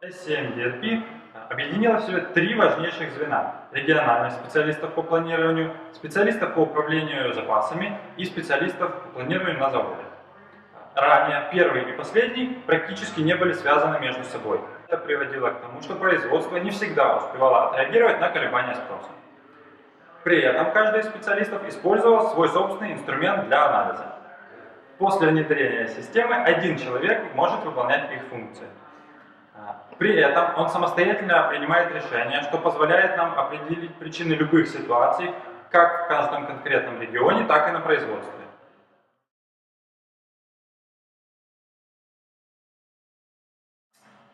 SCM-DRP объединила в себе три важнейших звена – региональных специалистов по планированию, специалистов по управлению запасами и специалистов по планированию на заводе. Ранее первый и последний практически не были связаны между собой. Это приводило к тому, что производство не всегда успевало отреагировать на колебания спроса. При этом каждый из специалистов использовал свой собственный инструмент для анализа. После внедрения системы один человек может выполнять их функции. А, При этом он самостоятельно принимает решения, что позволяет нам определить причины любых ситуаций, как в каждом конкретном регионе, так и на производстве.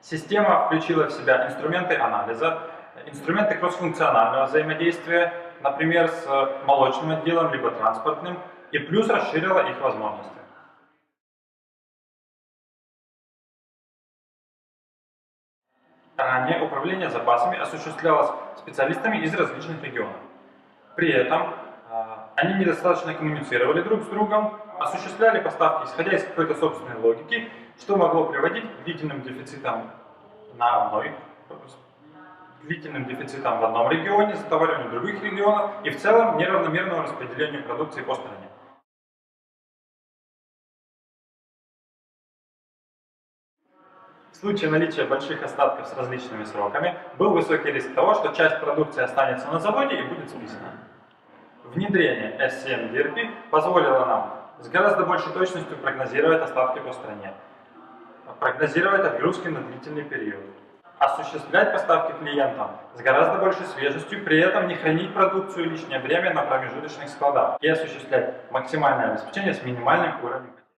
Система включила в себя инструменты анализа, инструменты кроссфункционального взаимодействия, например, с молочным отделом либо транспортным, и плюс расширила их возможности. Ранее управление запасами осуществлялось специалистами из различных регионов. При этом а, они недостаточно коммуницировали друг с другом, осуществляли поставки исходя из какой-то собственной логики, что могло приводить к длительным дефицитам на одной, длительным дефицитам в одном регионе, затовариванию других регионов и в целом неравномерному распределению продукции по стране. В случае наличия больших остатков с различными сроками был высокий риск того, что часть продукции останется на заводе и будет списана. Внедрение SCM DRP позволило нам с гораздо большей точностью прогнозировать остатки по стране, прогнозировать отгрузки на длительный период, осуществлять поставки клиентам с гораздо большей свежестью, при этом не хранить продукцию лишнее время на промежуточных складах и осуществлять максимальное обеспечение с минимальным уровнем